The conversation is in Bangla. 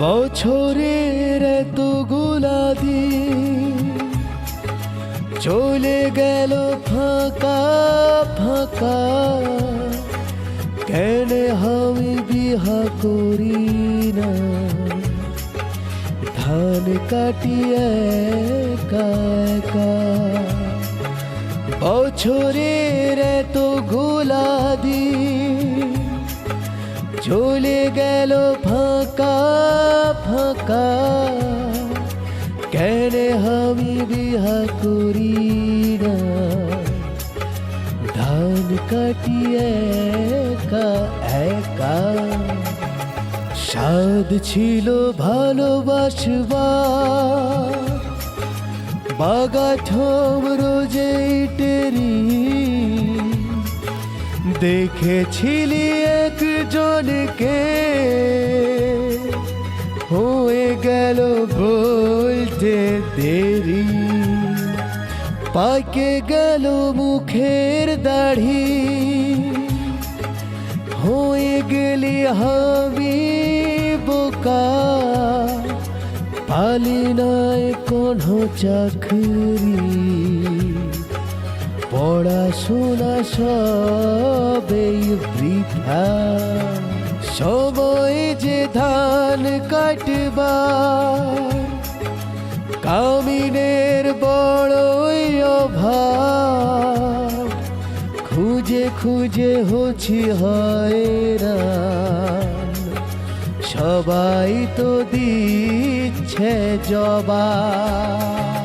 বছরের এতগুলা দিন চলে গেল ফাঁকা ফাঁকা। কেন আমি বিহা করি না? ধান কাটিয়ে বছরের এত গোলা দিন চলে গেল ফাঁকা ফাঁকা। কেন আমি বিহা করি না? ধান কাটিয়ে একা একা। স্বাদ ছিল ভালোবাসবার বাগাঠম রোজে টেরি। দেখেছিলি একজনকে হয়ে গেল বলতে দেরি। পাকে গেল মুখের দাড়ি। হয়ে গেলি আমি বোকা। পালি নাই কোনো চাকরি। পড়াশোনা সবেই বৃথা। সময় যে ধান কাটবার, কামিনের বড়ই অভাব। খুঁজে খুঁজে হচ্ছি হয়রান। সবাই তো দিচ্ছে জবাব।